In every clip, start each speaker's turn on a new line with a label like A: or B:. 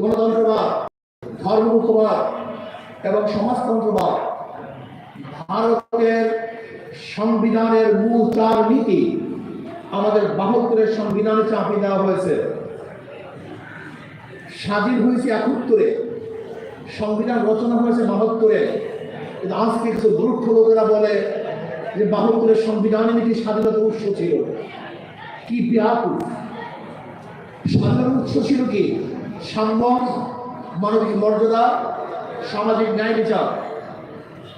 A: গণতন্ত্রবাদ, ধর্মমুখবাদ এবং সমাজতন্ত্রবাদ ভারতের সংবিধানের মূল চার নীতি আমাদের বাহাত্তরের সংবিধানে চাপিয়ে দেওয়া হয়েছে। স্বাধীন হয়েছে একাত্তরে, সংবিধান রচনা হয়েছে বাহাত্তরে। আজকে কিছু মূর্খ লোকেরা বলে যে বাহাত্তরের সংবিধানে নাকি স্বাধীনতার উৎস ছিল। কি ব্যাকুল স্বাধীনতার উৎস ছিল কি? সাম্য মানবিক মর্যাদা, সামাজিক ন্যায় বিচার।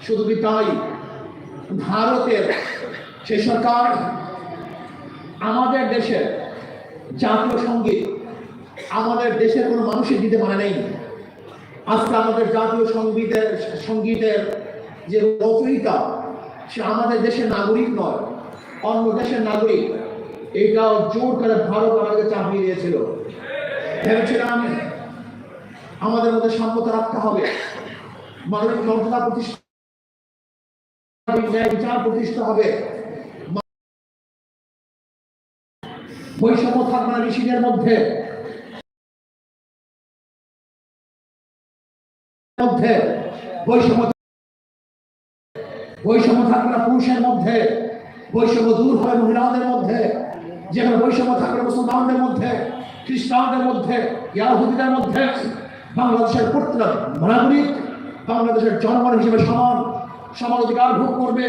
A: শুধু কি তাই? ভারতের সেই সরকার, আমাদের দেশের জাতীয় সংগীত আমাদের দেশের কোনো মানুষের দিতে পারে নেই। আজকে আমাদের জাতীয় সঙ্গীতের সঙ্গীতের যে রচয়িতা, সে আমাদের দেশের নাগরিক নয়, অন্য দেশের নাগরিক। এটাও জোর করে ভারত আমাদেরকে চাপিয়ে দিয়েছিল। ভেবেছিলাম আমাদের মধ্যে সাম্যতা রাখতে হবে। মানবিক মর্যাদা প্রতিষ্ঠা বিচার প্রতিষ্ঠা হবে। বৈষম্য থাকবে না ঋষিদের মধ্যে। মধ্যে বৈষম্য বৈষম্য থাকবে না পুরুষের মধ্যে। বৈষম্য দূর হবে মহিলাদের মধ্যে। যেখানে বৈষম্য থাকবে মুসলমানদের মধ্যে। খ্রিস্টানদের মধ্যে, ইয়াহুদিদের মধ্যে, বাংলাদেশের প্রত্যেক নাগরিক, বাংলাদেশের জনগণ হিসেবে সমান সমান অধিকার ভোগ করবে,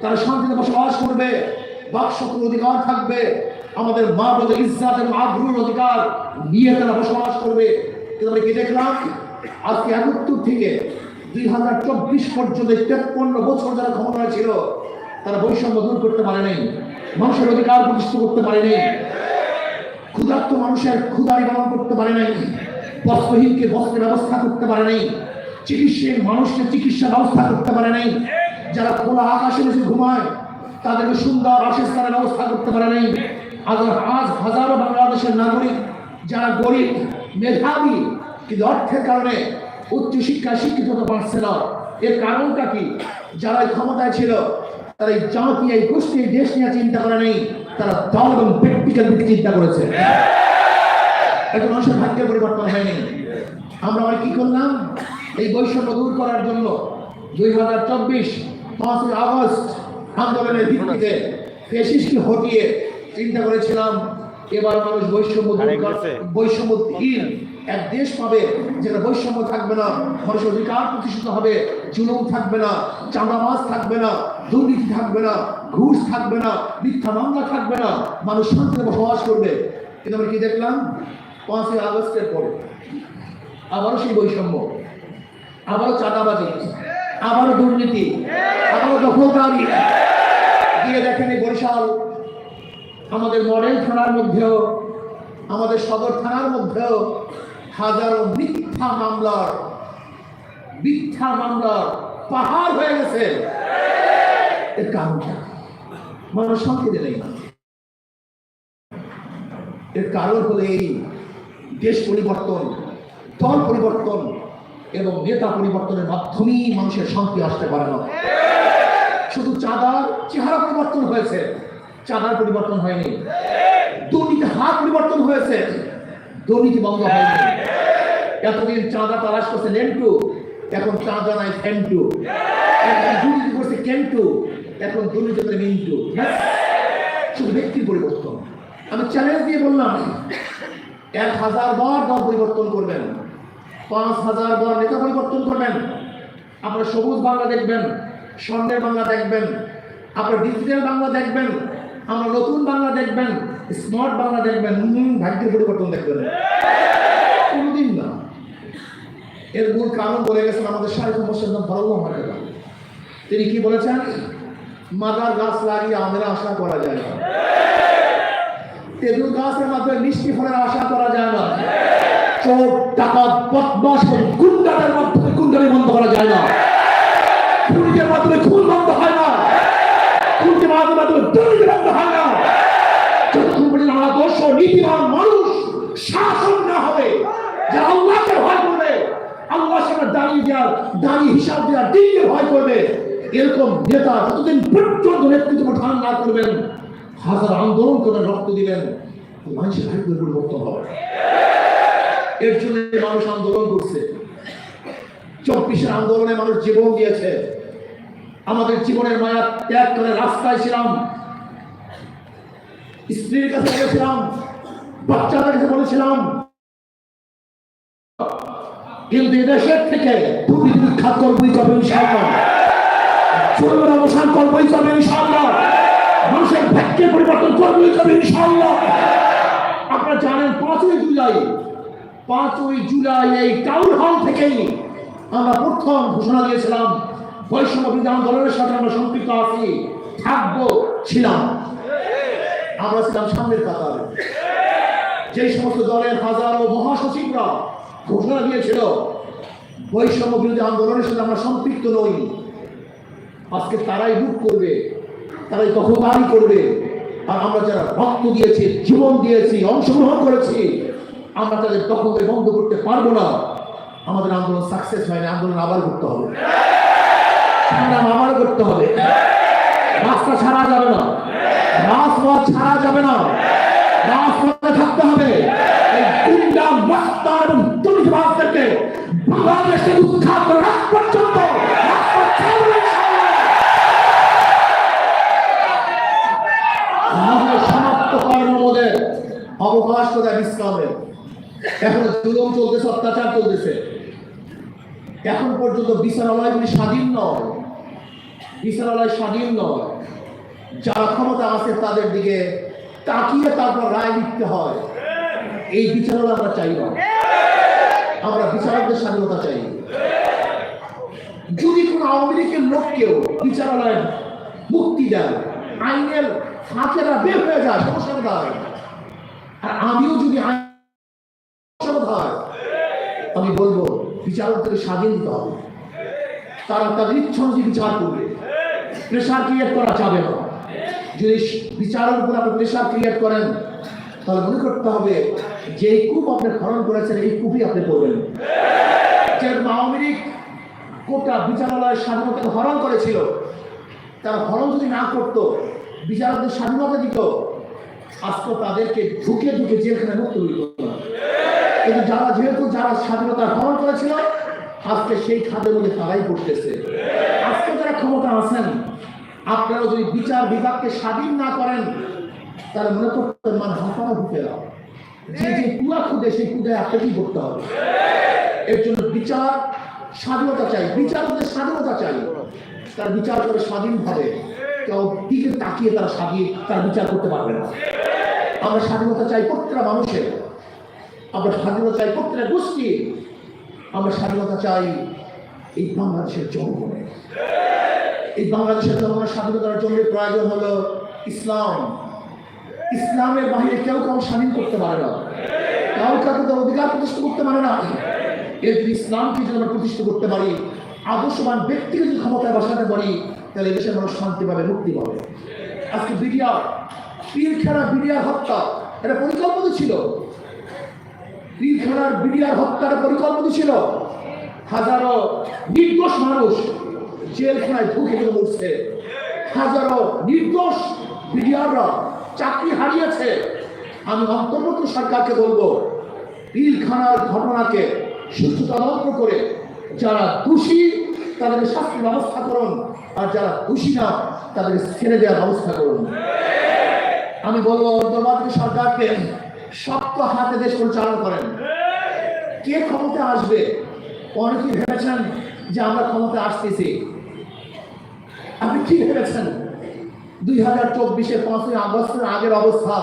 A: তারা শান্তিতে বসবাস করবে বাকশক্তির অধিকার থাকবে, আমাদের মা বোধের ইজ্জাত এবং আগ্রহের অধিকার নিয়ে তারা বসবাস করবে। কিন্তু আমরা কি দেখলাম? আজকে একাত্তর থেকে দুই হাজার চব্বিশ পর্যন্ত তেপ্পন্ন বছর যারা ক্ষমতায় ছিল, তারা বৈষম্য দূর করতে পারেনি, মানুষের অধিকার প্রতিষ্ঠা করতে পারে নাই ক্ষুধার্ত মানুষের ক্ষুধা নিবারণ করতে পারে নাই, বস্ত্রহীনকে বস্ত্রের ব্যবস্থা করতে পারে নাই, চিকিৎসের মানুষকে চিকিৎসা ব্যবস্থা করতে পারে নাই, যারা খোলা আকাশে বসে ঘুমায়, তাদেরকে সুন্দর বাসস্থানের ব্যবস্থা করতে পারে নাই। আজ আজ হাজারো বাংলাদেশের নাগরিক যারা গরিব, মেধাবী, কিন্তু অর্থের কারণে উচ্চ শিক্ষায় শিক্ষিত হতে পারছে না। এর কারণটা কি? যারা ক্ষমতায় ছিল, তারা এই জাতি এই গোষ্ঠী দেশ নিয়ে চিন্তা করে নেই। তারা দল এবং ব্যক্তিকে দিকে চিন্তা করেছে। এখন মানুষের ভাগ্যের পরিবর্তন হয়নি। আমরা আবার কি করলাম? এই বৈষম্য দূর করার জন্য দুই হাজার চব্বিশ পাঁচই আগস্ট আন্দোলনের ভিত্তিতে ফেসিসকে হটিয়ে চিন্তা করেছিলাম এবার মানুষ বৈষম্য বৈষম্য বৈষম্যহীন। এক দেশ পাবে যেটা বৈষম্য থাকবে না, মানুষের অধিকার প্রতিষ্ঠিত হবে, জুলুম থাকবে না, চাঁদাবাজ থাকবে না, দুর্নীতি থাকবে না, ঘুষ থাকবে না, মিথ্যা মামলা থাকবে না, মানুষ শান্তিতে বসবাস করবে। কিন্তু আমরা কি দেখলাম? পাঁচই আগস্টের পরে আবারও সেই বৈষম্য, আবারও চাঁদাবাজি, আবারও দুর্নীতি, আবারও দখলদারি। গিয়ে দেখেন এই বরিশাল, আমাদের মডেল থানার মধ্যেও, আমাদের সদর থানার মধ্যেও হাজারো মিথ্যা মামলার মিথ্যা মামলার পাহাড় হয়ে গেছে। এর কারণটা মানুষ শান্তিতে নেই। এর কারণ হলো এই দেশ পরিবর্তন, দল পরিবর্তন এবং নেতা পরিবর্তনের মাধ্যমেই মানুষের শান্তি আসতে পারে না। শুধু চাঁদার চেহারা পরিবর্তন হয়েছে, চাঁদার পরিবর্তন হয়নি। দুর্নীতি হাত পরিবর্তন হয়েছে। দুর্নীতি বন্ধ হয়নি এতদিন চাঁদা তালাশ করছে লেন্টু এখন চাঁদা নাই ফেন্টু এখন দুর্নীতি করছে কেন্টু এখন দুর্নীতি করে মিন্টু। শুধু ব্যক্তির পরিবর্তন। আমি চ্যালেঞ্জ দিয়ে বললাম এক হাজার বার দল পরিবর্তন করবেন পাঁচ হাজার বার নেতা পরিবর্তন করবেন। আপনারা সবুজ বাংলা দেখবেন স্বর্ণের বাংলা দেখবেন আপনারা ডিজিটাল বাংলা দেখবেন আমরা নতুন বাংলা দেখবেন স্মার্ট বাংলা দেখবেন হুম ভাগ্যের পরিবর্তন দেখবেন কোনোদিন না। এর মূল কারণ বলে গেছেন আমাদের সাহিত্য মোর্শেদ ভালো আমাকে তিনি কি বলেছেন? মাদার গাছ লাগিয়ে আমাদের আশা করা যায় না। তেঁতুল গাছের মাধ্যমে মিষ্টি ফলের আশা করা যায় না। চোর, ডাকাত বদমাস গুন্ডাদের মাধ্যমে গুন্ডামি বন্ধ করা যায় না। খুনিদের মাধ্যমে খুন বন্ধ হয় না। মানুষ শাসন না হবে, যারা আল্লাহকে ভয় করবে আল্লাহর সামনে দেওয়ার, দাঁড়িয়ে হিসাব দেওয়ার দিনকে ভয় করবে। এরকম নেতা যতদিন পর্যন্ত নেতৃত্ব প্রধান করবেন, হাজার আন্দোলন করে রক্ত দিবেন, মানুষের ভাগ্যের হবে। এর জন্য মানুষ আন্দোলন করছে। চব্বিশের আন্দোলনে মানুষ জীবন দিয়েছে। আমাদের জীবনের মায়া ত্যাগ করে রাস্তায় ছিলাম। স্ত্রীর কাছে বলেছিলাম বাচ্চাদের কাছে বলেছিলাম, কিন্তু এদেশের থেকে জুলুমের অবসান মানুষের ভাগ্যের পরিবর্তন করবই করবে ইনশাআল্লাহ। আপনারা জানেন, পাঁচই জুলাই পাঁচই জুলাই এই টাউন হল থেকেই আমরা প্রথম ঘোষণা দিয়েছিলাম বৈষম্য বিধান আন্দোলনের সাথে আমরা সম্পৃক্ত আছি, থাকব, ছিলাম। আমরা ছিলাম সামনের কাতারে। যে সমস্ত দলের হাজারো মহাসচিবরা ঘোষণা দিয়েছিল, বৈষম্য বিরোধী আন্দোলনের সাথে আমরা সম্পৃক্ত নই। আজকে তারাই বুক করবে, তারাই দখলদারি করবে। আর আমরা যারা রক্ত দিয়েছি, জীবন দিয়েছি, অংশগ্রহণ করেছি, আমরা তাদের দখলকে বন্ধ করতে পারব না। আমাদের আন্দোলন সাকসেস হয়নি, আন্দোলন আবার করতে হবে। সংগ্রাম আবার করতে হবে। রাস্তা ছাড়া যাবে না। রাজপথ ছাড়া যাবে না। রাজপথে থাকতে হবে। গুন্ডা মাস্তার এবং দুর্নীতিবাজদেরকে বাংলাদেশে উৎখাত রাখ পর্যন্ত। ছাড়বে ইনশাআল্লাহ। নাহলে অবকাশ কোথায় বিশ্রামের এখন জুলুম চলতেছে, অত্যাচার চলতেছে। এখন পর্যন্ত বিচারালয়গুলি স্বাধীন নয়। বিচারালয় স্বাধীন নয়। যারা ক্ষমতা আছে তাদের দিকে তাকিয়ে তারপর রায় লিখতে হয়। এই বিচারালয় আমরা চাই না। আমরা বিচারকদের স্বাধীনতা চাই। যদি কোনো আওয়ামী লীগের লোককেও বিচারালয়ে মুক্তি দেয়, আইনের ফাঁকেরা বের হয়ে যায়, সমস্যা আর আমিও যদি আমি বলব বিচারকদের স্বাধীন হবে। তারা তাদের ইচ্ছা অনুযায়ী বিচার করবে। প্রেশার ক্রিয়েট করা যাবে না। যদি বিচারের উপর আপনি প্রেশার ক্রিয়েট করেন, তাহলে মনে করতে হবে যে কূপ আপনি খনন করেছেন, এই কূপই আপনি করবেন। যে আওয়ামী লীগ কোটা বিচারালয়ের স্বাধীনতাকে হরণ করেছিল, তারা হরণ যদি না করতো বিচারকদের স্বাধীনতা দিত আজকে তাদেরকে ঢুকে ঢুকে জেলখানে মুক্ত দিত। না কিন্তু যারা যেহেতু যারা স্বাধীনতা হরণ করেছিল, আজকে সেই খাদের মধ্যে তারাই করতেছে আজকে যারা ক্ষমতা আছেন, আপনারা যদি বিচার বিভাগকে স্বাধীন না করেন, তাহলে মনে করতেন মান হাঁপানো ঢুকে দাও যে যে কুয়া খুদে, সেই কুদে আপনাকেই করতে হবে? এর জন্য বিচার স্বাধীনতা চাই। বিচারকদের স্বাধীনতা চাই। তার বিচার করে স্বাধীনভাবে কেউ দিকে তাকিয়ে তারা স্বাধীন, তার বিচার করতে পারবে না। আমরা স্বাধীনতা চাই প্রত্যেকটা মানুষের। আমরা স্বাধীনতা চাই প্রত্যেকটা গোষ্ঠী আমরা স্বাধীনতা চাই এই বাংলাদেশের জনগণের এই বাংলাদেশের জনগণের স্বাধীনতার জন্য প্রয়োজন হলো ইসলাম। ইসলামের বাহিরে কেউ কাউ স্বাধীন করতে পারে না। কাউ কাউকে তার অধিকার প্রতিষ্ঠা করতে পারে না। এর যদি ইসলামকে যদি আমরা প্রতিষ্ঠা করতে পারি, আদর্শবান ব্যক্তিকে যদি ক্ষমতায় বসাতে পারি, তাহলে দেশের মানুষ শান্তি পাবে, মুক্তি পাবে। আজকে বিডিআর পীরখানা বিডিআর হত্যা, এটা পরিকল্পিত ছিল। পীর খেলার বিডিআর হত্যার পরিকল্পিত ছিল। হাজারো নির্দোষ মানুষ জেলখানায় ঢুকে ঢুকে মরছে হাজারো নির্দোষ বিডিআররা চাকরি হারিয়েছে। আমি অন্তর্বর্তী সরকারকে বলব, পিলখানার ঘটনাকে সুস্থ তদন্ত করে যারা দোষী, তাদের শাস্তি ব্যবস্থা করুন, আর যারা দোষী না তাদেরকে ছেড়ে দেওয়ার ব্যবস্থা করুন। আমি বলব, অন্তর্বর্তী সরকারকে শক্ত হাতে দেশ পরিচালনা করেন। কে ক্ষমতা আসবে? অনেকে ভেবেছেন যে আমরা ক্ষমতা আসতেছি। আপনি কি ভেবেছেন? দুই হাজার চব্বিশে পাঁচই আগস্টের আগের অবস্থা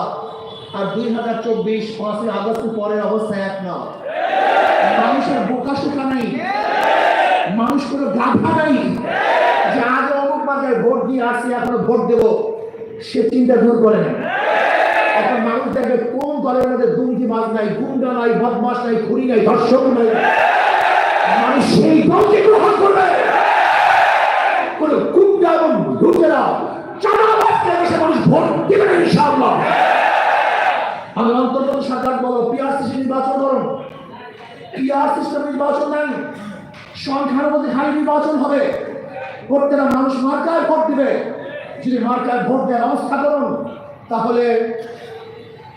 A: আর দুই হাজার চব্বিশ পাঁচই আগস্টের পরের অবস্থা এক না। মানুষের বোকা শোকা নাই। মানুষ কোনো গাধা নাই। যে আগে অমুক মাঝে ভোট দিয়ে আসছি, এখনও ভোট দেবো, সে চিন্তা দূর করে না। এখন মানুষ দেখবে কোন দলের মধ্যে দুর্নীতি মাছ নাই, গুন্ডা নাই বদমাস নাই খুরি নাই, ধর্ষক নাই। সেই দলকে গ্রহণ করবে। কোন গুন্ডা এবং লুটেরা মানুষ ভোট দেবে না আমি অন্তর্গত সরকার বলো পিআর সিস্টেম নির্বাচন করুন। পিআর সিস্টেম নির্বাচন নেন। সংখ্যার মধ্যে খালি নির্বাচন হবে। প্রত্যেকটা মানুষ মার্কায় ভোট দিবে। যদি মার্কায় ভোট দেওয়ার ব্যবস্থা করুন, তাহলে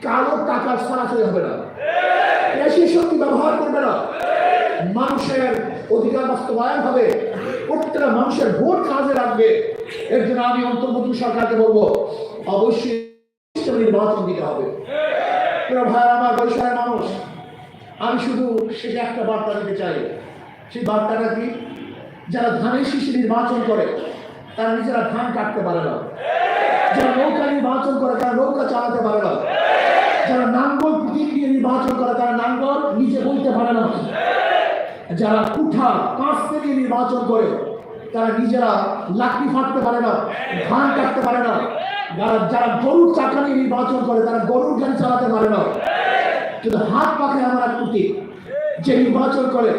A: কারও টাকা সরাসরি হবে না। বেশি শক্তি ব্যবহার করবে না। মানুষের অধিকার বাস্তবায়ন হবে। প্রত্যেকটা মানুষের ভোট কাজে লাগবে। এর জন্য আমি অন্তর্বর্তী সরকারকে বলব, অবশ্যই নির্বাচন দিতে হবে। ভাই আমার বরিশালের মানুষ, আমি শুধু শেষে একটা বার্তা দিতে চাই। সেই বার্তাটা কি? যারা ধানের শীষে নির্বাচন করে, তারা নিজেরা ধান কাটতে পারে না। যারা নৌকা নির্বাচন করে, তারা নৌকা চালাতে পারে না। যারা নাঙ্গল প্রতীক নির্বাচন করে, তারা নাঙ্গল নিজে বলতে পারে না। যারা কুঠা কাঁচ থেকে নির্বাচন করে, তারা নিজেরা লাকড়ি ফাটতে পারে না ধান কাটতে পারে না। যারা যারা গরুর চাকা নিয়ে নির্বাচন করে, তারা গরুর গাড়ি চালাতে পারে না। কিন্তু হাত পাখে আমার এক প্রতীক যে নির্বাচন করে,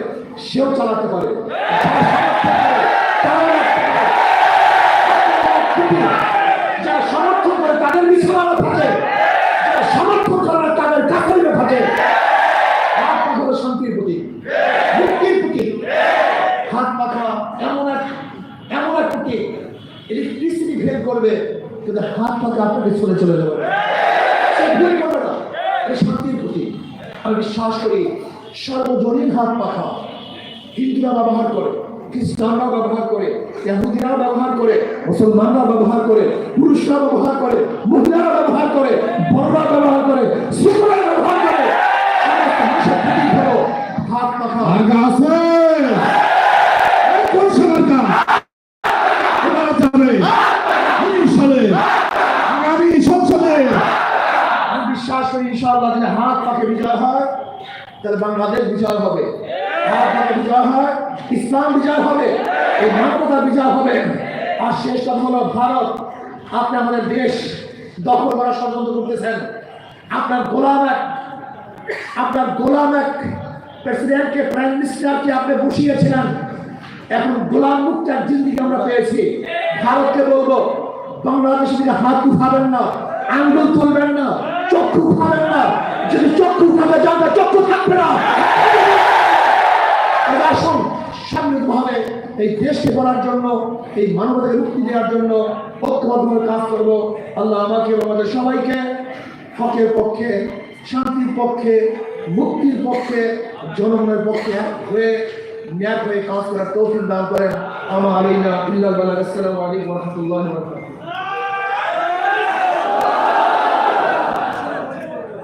A: সেও চালাতে পারে। যারা সমর্থন করে তাদের বিছানা থাকে যারা সমর্থন করে না তাদের কাপড়ে থাকে হাত পাখা হলো শান্তির প্রতীক মুক্তির প্রতীক হাত পাখা এমন এক এমন এক প্রতীক ইলেকট্রিসিটি ফেল করবে, কিন্তু হাত পাখা আপনাকে চলে চলে যাবে। ভুল করবে না। শান্তির আমি বিশ্বাস করি, সর্বজনীন হাত পাখা হিন্দুরা ব্যবহার করে খ্রিস্টানরা ব্যবহার করে ব্যবহার করে মুসলমানরা ব্যবহার করে পুরুষরা ব্যবহার করে মহিলারা ব্যবহার করে বড়রা ব্যবহার করে শিশুরা ব্যবহার করে। হাত পাখা।
B: আছে এই কোন সরকার এবার যাবে উনিশ সালে আগামী সংসদে
A: আমি বিশ্বাস করি ইনশাআল্লাহ যদি হাত পাকে বিজয় হয় তাহলে বাংলাদেশ বিচার হবে। বিজয় হয়, ইসলাম বিজয় হবে, এই মানবতা বিজয় হবে। আর শেষ কথা হলো ভারত, আপনি আমাদের দেশ দখল করার ষড়যন্ত্র করতেছেন। আপনার গোলাম এক, আপনার গোলাম এক প্রেসিডেন্টকে প্রাইম মিনিস্টারকে আপনি বসিয়েছিলেন। এখন গোলাম মুক্ত এক জিন্দিগি আমরা পেয়েছি। ভারতকে বলব, বাংলাদেশের দিকে হাত উঠাবেন না, আঙ্গুল তুলবেন না। চক্ষু না। যদি চক্ষু উঠাবে যাবে চক্ষু থাকবে না। আসুন এই দেশকে করার জন্য, এই মানবতাকে মুক্তি দেওয়ার জন্য ঐক্যবদ্ধভাবে কাজ করব। আল্লাহ আমাকে আমাদের সবাইকে হকের পক্ষে, শান্তির পক্ষে, মুক্তির পক্ষে, জনগণের পক্ষে হয়ে ন্যায় হয়ে কাজ করার তৌফিক দান করেন। আমার আলাইনা আসসালামু আলাইকুম রাহমাতুল্লাহি